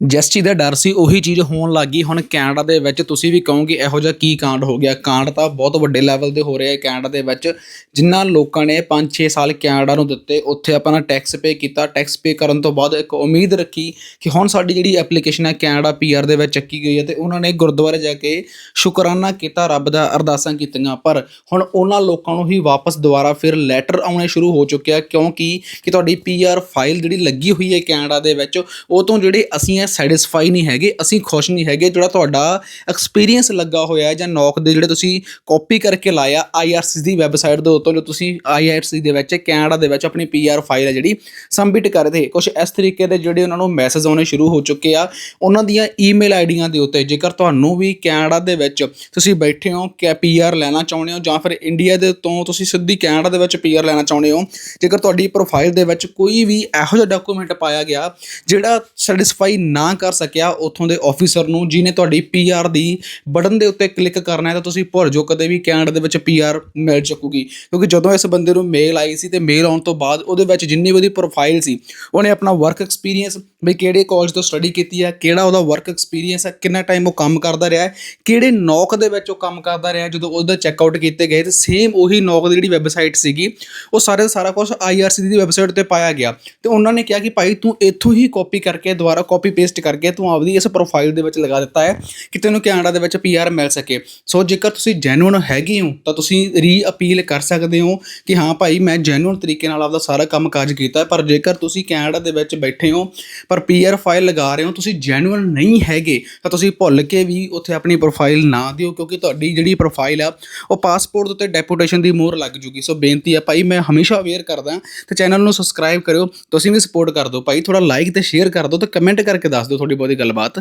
ਜਿਸ ਚੀਜ਼ ਦਾ ਡਰ ਸੀ, ਉਹੀ ਚੀਜ਼ ਹੋਣ ਲੱਗੀ ਹੁਣ ਕੈਨੇਡਾ ਦੇ ਵਿੱਚ ਤੁਸੀਂ ਵੀ ਕਹੋਗੇ, ਇਹੋ ਜਿਹਾ ਕੀ ਕਾਂਡ ਹੋ ਗਿਆ? ਕਾਂਡ ਤਾਂ ਬਹੁਤ ਵੱਡੇ ਲੈਵਲ ਤੇ ਹੋ ਰਿਹਾ ਹੈ ਕੈਨੇਡਾ ਦੇ ਵਿੱਚ। ਜਿਨ੍ਹਾਂ ਲੋਕਾਂ ਨੇ 5-6 ਸਾਲ ਕੈਨੇਡਾ ਨੂੰ ਦਿੱਤੇ, ਉੱਥੇ ਆਪਾਂ ਆਪਣਾ ਟੈਕਸ ਪੇ ਕੀਤਾ। ਟੈਕਸ ਪੇ ਕਰਨ ਤੋਂ ਬਾਅਦ ਇੱਕ ਉਮੀਦ ਰੱਖੀ ਕਿ ਹੁਣ ਸਾਡੀ ਜਿਹੜੀ ਐਪਲੀਕੇਸ਼ਨ ਹੈ, ਕੈਨੇਡਾ ਪੀਆਰ ਦੇ ਵਿੱਚ ਚੱਕੀ ਗਈ ਹੈ ਤੇ ਉਹਨਾਂ ਨੇ ਗੁਰਦੁਆਰੇ ਜਾ ਕੇ ਸ਼ੁਕਰਾਨਾ ਕੀਤਾ, ਰੱਬ ਦਾ ਅਰਦਾਸਾਂ ਕੀਤੀਆਂ। ਪਰ ਹੁਣ ਉਹਨਾਂ ਲੋਕਾਂ ਨੂੰ ਹੀ ਵਾਪਸ ਦੁਬਾਰਾ ਫਿਰ ਲੈਟਰ ਆਉਣੇ ਸ਼ੁਰੂ ਹੋ ਚੁੱਕਿਆ ਕਿਉਂਕਿ ਕਿ ਤੁਹਾਡੀ ਪੀਆਰ ਫਾਈਲ ਜਿਹੜੀ ਲੱਗੀ ਹੋਈ ਹੈ ਕੈਨੇਡਾ ਦੇ ਵਿੱਚ, ਉਹ ਤੋਂ ਜਿਹੜੇ ਅਸੀਂ ਸੈਟੀਸਫਾਈ ਨਹੀਂ ਹੈਗੇ, ਅਸੀਂ ਖੁਸ਼ ਨਹੀਂ ਹੈਗੇ, ਜਿਹੜਾ ਤੁਹਾਡਾ ਐਕਸਪੀਰੀਅੰਸ ਲੱਗਾ ਹੋਇਆ ਜਾਂ ਨੌਕ ਦੇ ਜਿਹੜੇ ਤੁਸੀਂ ਕਾਪੀ ਕਰਕੇ ਲਾਇਆ ਆਈਆਰਸੀ ਦੀ ਵੈਬਸਾਈਟ ਦੇ ਉੱਤੋਂ, ਜੋ ਤੁਸੀਂ ਆਈਆਰਸੀ ਦੇ ਵਿੱਚ, ਕੈਨੇਡਾ ਦੇ ਵਿੱਚ ਆਪਣੀ ਪੀਆਰ ਫਾਈਲ ਹੈ ਜਿਹੜੀ ਸਬਮਿਟ ਕਰਦੇ ਕੁਝ ਇਸ ਤਰੀਕੇ ਦੇ ਜਿਹੜੇ ਉਹਨਾਂ ਨੂੰ ਮੈਸੇਜ ਆਉਣੇ ਸ਼ੁਰੂ ਹੋ ਚੁੱਕੇ ਆ, ਉਹਨਾਂ ਦੀਆਂ ਈਮੇਲ ਆਈਡੀਆਂ ਦੇ ਉੱਤੇ। ਜੇਕਰ ਤੁਹਾਨੂੰ ਵੀ ਕੈਨੇਡਾ ਦੇ ਵਿੱਚ ਤੁਸੀਂ ਬੈਠੇ ਹੋ, ਕਿ ਪੀਆਰ ਲੈਣਾ ਚਾਹੁੰਦੇ ਹੋ, ਜਾਂ ਫਿਰ ਇੰਡੀਆ ਦੇ ਤੋਂ ਤੁਸੀਂ ਸਿੱਧੀ ਕੈਨੇਡਾ ਦੇ ਵਿੱਚ ਪੀਆਰ ਲੈਣਾ ਚਾਹੁੰਦੇ ਹੋ, ਜੇਕਰ ਤੁਹਾਡੀ ਪ੍ਰੋਫਾਈਲ ਦੇ ਵਿੱਚ ਕੋਈ ਵੀ ਇਹੋ ਜਿਹਾ ਡਾਕੂਮੈਂਟ ਪਾਇਆ ਗਿਆ, ਜਿਹੜਾ ਸੈਟੀਸਫਾਈ ਨਾ ਕਰ ਸਕਿਆ ਉਥੋਂ ਦੇ ਆਫੀਸਰ ਨੂੰ, ਜਿਹਨੇ ਤੁਹਾਡੀ ਪੀਆਰ ਦੀ ਬਟਨ ਦੇ ਉੱਤੇ ਕਲਿੱਕ ਕਰਨਾ ਹੈ ਤਾਂ ਤੁਸੀਂ ਭੁੱਲ ਜਾਓ, ਕਦੇ ਵੀ ਕੈਨੇਡਾ ਦੇ ਵਿੱਚ ਪੀਆਰ ਮਿਲ ਚੁੱਕੂਗੀ। ਕਿਉਂਕਿ ਜਦੋਂ ਇਸ ਬੰਦੇ ਨੂੰ ਮੇਲ ਆਈ ਸੀ ਤੇ ਮੇਲ ਆਉਣ ਤੋਂ ਬਾਅਦ ਉਹਦੇ ਵਿੱਚ ਜਿੰਨੀ ਵੀ ਉਹਦੀ ਪ੍ਰੋਫਾਈਲ ਸੀ, ਉਹਨੇ ਆਪਣਾ ਵਰਕ ਐਕਸਪੀਰੀਅੰਸ ਵੀ ਕਿਹੜੇ ਕਾਲਜ ਤੋਂ ਸਟੱਡੀ ਕੀਤੀ ਹੈ, ਕਿਹੜਾ ਉਹਦਾ ਵਰਕ ਐਕਸਪੀਰੀਅੰਸ ਹੈ, ਕਿੰਨਾ ਟਾਈਮ ਉਹ ਕੰਮ ਕਰਦਾ ਰਿਹਾ ਹੈ, ਕਿਹੜੇ ਨੌਕ ਦੇ ਵਿੱਚ ਉਹ ਕੰਮ ਕਰਦਾ ਰਿਹਾ ਜਦੋਂ ਉਹਦਾ ਚੈੱਕਆਊਟ ਕੀਤੇ ਗਏ ਤੇ ਸੇਮ ਉਹੀ ਨੌਕ ਦੀ ਜਿਹੜੀ ਵੈਬਸਾਈਟ ਸੀਗੀ, ਉਹ ਸਾਰੇ ਦਾ ਸਾਰਾ ਕੁਝ ਆਈਆਰਸੀ ਦੀ ਵੈਬਸਾਈਟ ਤੇ ਪਾਇਆ ਗਿਆ। ਤੇ ਉਹਨਾਂ ਨੇ ਕਿਹਾ ਕਿ ਭਾਈ ਤੂੰ ਇੱਥੋਂ ਹੀ ਕਾਪੀ ਕਰਕੇ ਦੁਬਾਰਾ ਕਾਪੀ ਪੇਸਟ ਕਰਕੇ ਤੂੰ ਆਪਦੀ ਇਸ ਪ੍ਰੋਫਾਈਲ ਦੇ ਵਿੱਚ ਲਗਾ ਦਿੱਤਾ ਹੈ ਕਿ ਤੈਨੂੰ ਕੈਨੇਡਾ ਦੇ ਵਿੱਚ ਪੀਆਰ ਮਿਲ ਸਕੇ। ਸੋ ਜੇਕਰ ਤੁਸੀਂ ਜੈਨੂਇਨ ਹੈਗੇ ਹੋ, ਤਾਂ ਤੁਸੀਂ ਰੀ ਅਪੀਲ ਕਰ ਸਕਦੇ ਹੋ ਕਿ ਹਾਂ ਭਾਈ, ਮੈਂ ਜੈਨੂਇਨ ਤਰੀਕੇ ਨਾਲ ਆਪਦਾ ਸਾਰਾ ਕੰਮ ਕਾਜ ਕੀਤਾ ਪਰ ਜੇਕਰ ਤੁਸੀਂ ਕੈਨੇਡਾ ਦੇ ਵਿੱਚ ਬੈਠੇ ਹੋ, ਪਰ ਪੀਆਰ ਫਾਈਲ ਲਗਾ ਰਹੇ ਹੋ, ਤੁਸੀਂ ਜੈਨੂਇਨ ਨਹੀਂ ਹੈਗੇ, ਤਾਂ ਤੁਸੀਂ ਭੁੱਲ ਕੇ ਵੀ ਉੱਥੇ ਆਪਣੀ ਪ੍ਰੋਫਾਈਲ ਨਾ ਦਿਓ, ਕਿਉਂਕਿ ਤੁਹਾਡੀ ਜਿਹੜੀ ਪ੍ਰੋਫਾਈਲ ਆ, ਉਹ ਪਾਸਪੋਰਟ ਦੇ ਉੱਤੇ ਡੈਪੂਟੇਸ਼ਨ ਦੀ ਮੋਹਰ ਲੱਗ ਜੂਗੀ। ਸੋ ਬੇਨਤੀ ਹੈ ਭਾਈ, ਮੈਂ ਹਮੇਸ਼ਾ ਅਵੇਅਰ ਕਰਦਾ ਤੇ ਚੈਨਲ ਨੂੰ ਸਬਸਕ੍ਰਾਈਬ ਕਰਿਓ, ਤੁਸੀਂ ਵੀ ਸਪੋਰਟ ਕਰ ਦਿਓ। ਭਾਈ ਥੋੜਾ ਲਾਈਕ ਤੇ ਸ਼ੇਅਰ ਕਰ ਦਿਓ ਤੇ ਕਮੈਂਟ ਕਰਕੇ ਦੱਸ ਦਿਓ ਤੁਹਾਡੀ ਬਹੁਤੀ ਗੱਲਬਾਤ।